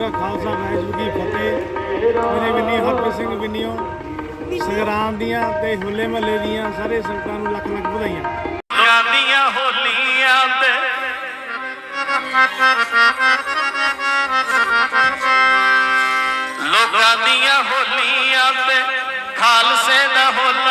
ਖਾਲਸਾ ਵਾਹਿਗੁਰੂ ਕੀ ਫਤਿਹ। ਮੇਰੇ ਵਿੰਨੀ ਹਰਪ੍ਰੀਤ ਸਿੰਘ ਵਿੰਨੀਓ ਸੰਗਰਾਮ ਦੀਆਂ ਤੇ ਹੋਲੇ ਮਹੱਲੇ ਦੀਆਂ ਸਾਰੇ ਸੰਗਤਾਂ ਨੂੰ ਲੱਖ ਲੱਖ ਵਧਾਈਆਂ। ਜਾਂਦੀਆਂ ਹੋਲੀਆਂ ਤੇ ਲੋਕਾਂ ਦੀਆਂ ਹੋਲੀਆਂ ਤੇ ਖਾਲਸੇ ਦਾ ਹੋਲਾ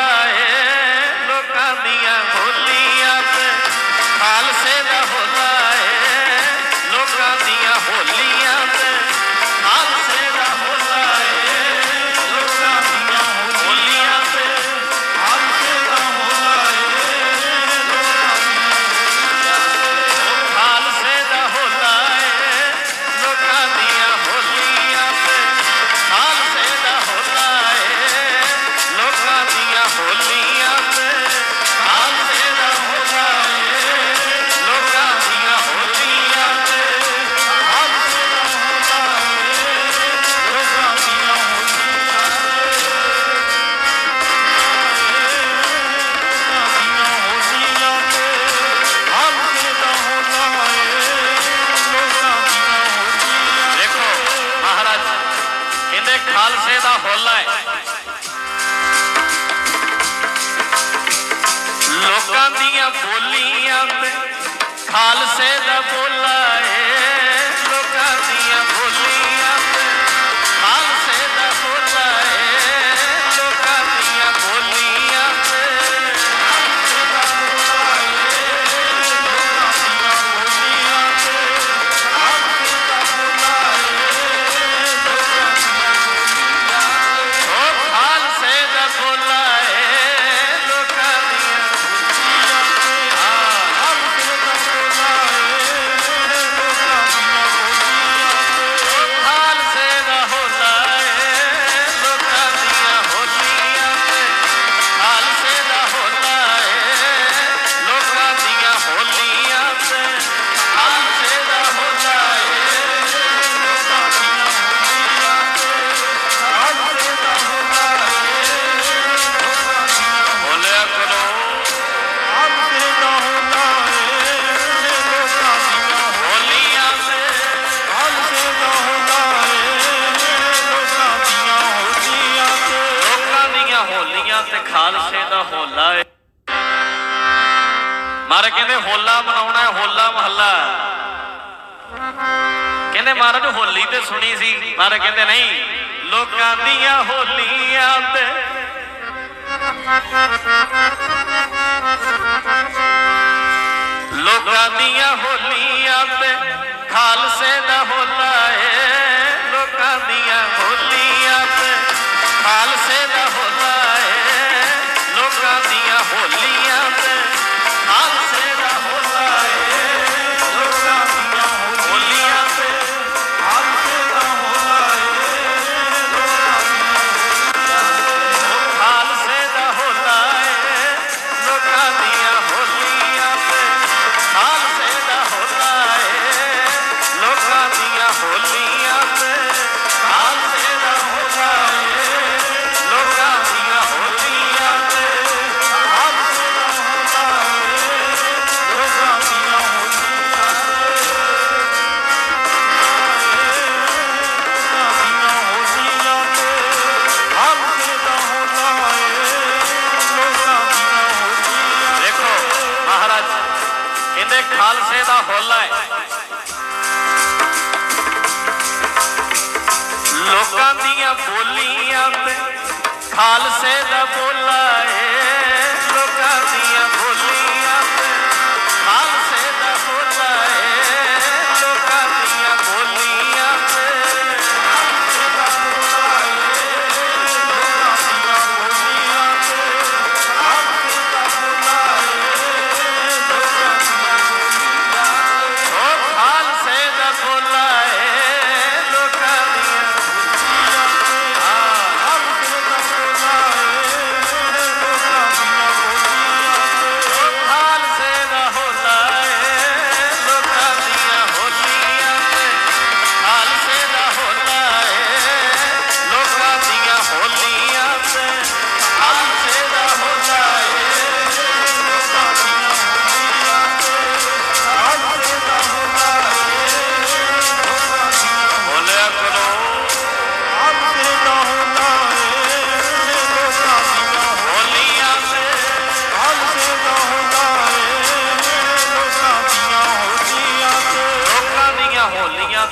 ਖਾਲਸੇ ਦਾ ਫੁੱਲ ਹੈ। ਲੋਕਾਂ ਦੀਆਂ ਬੋਲੀਆਂ ਤੇ ਖਾਲਸੇ ਦਾ ਵਾਸਤੇ ਖਾਲਸੇ ਦਾ ਹੋਲਾ ਹੈ ਮਹਾਰਾਜ ਕਹਿੰਦੇ, ਹੋਲਾ ਮਨਾਉਣਾ ਹੈ, ਹੋਲਾ ਮਹੱਲਾ। ਕਹਿੰਦੇ, ਮਹਾਰਾਜ ਹੋਲੀ ਤੇ ਸੁਣੀ ਸੀ। ਮਹਾਰਾਜ ਕਹਿੰਦੇ, ਨਹੀਂ, ਲੋਕਾਂ ਦੀਆਂ ਹੋਲੀਆਂ ਤੇ ਲੋਕਾਂ ਦੀਆਂ ਹੋਲੀਆਂ ਤੇ ਖਾਲਸੇ ਦਾ ਹੋਲਾ ਇਹਦੇ ਖਾਲਸੇ ਦਾ ਹੋਲਾ ਹੈ। ਲੋਕਾਂ ਦੀਆਂ ਬੋਲੀਆਂ ਤੇ ਖਾਲਸੇ ਦਾ ਬੋਲਾ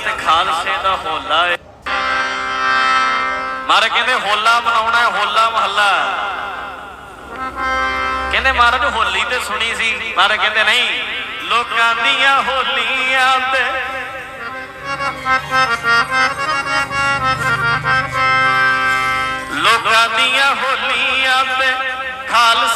ਖਾਲਸੇ ਦਾ ਹੋਲਾ ਏ। ਮਾਰੇ ਕਹਿੰਦੇ, ਹੋਲਾ ਮਨਾਉਣਾ ਹੈ, ਹੋਲਾ ਮਹੱਲਾ। ਕਹਿੰਦੇ, ਮਹਾਰਾਜ ਹੋਲੀ ਤੇ ਸੁਣੀ ਸੀ। ਮਹਾਰਾਜ ਕਹਿੰਦੇ, ਨਹੀਂ, ਲੋਕਾਂ ਦੀਆਂ ਹੋਲੀਆਂ ਤੇ ਲੋਕਾਂ ਦੀਆਂ ਹੋਲੀਆਂ ਤੇ ਖਾਲ